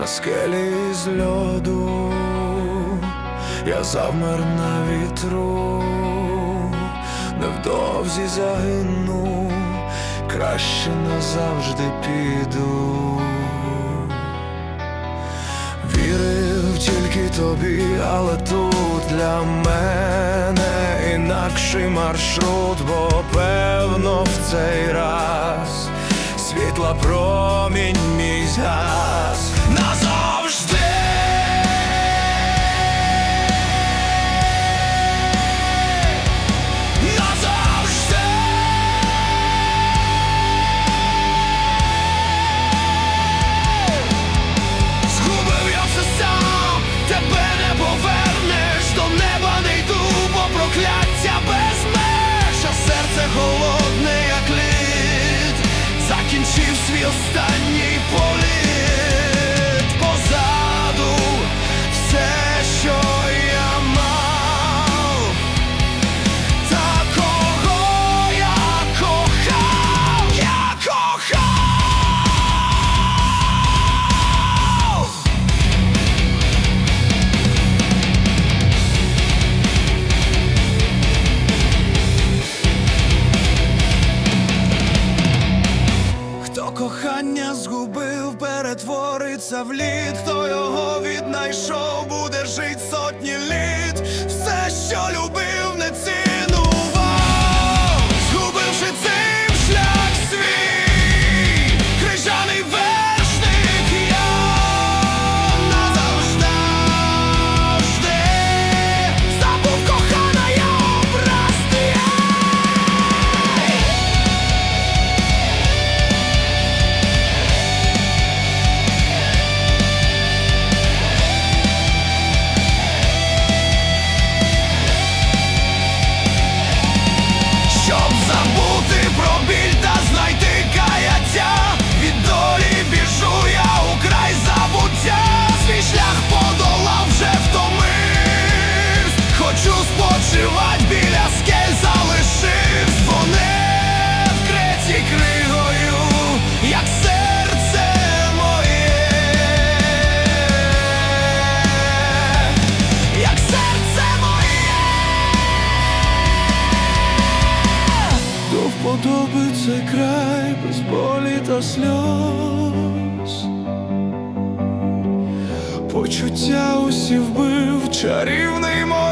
на скелі з льоду, я завмер на вітру, невдовзі загину, краще назавжди піду. Вірив тільки тобі, але тут для мене інакший маршрут, бо певно в цей раз світла промінь кохання згубив, перетвориться в лід, хто його віднайшов, буде жить сотні літ. Все, що любив, цей край без болі та сльоз. Почуття усі вбив чарівний мороз.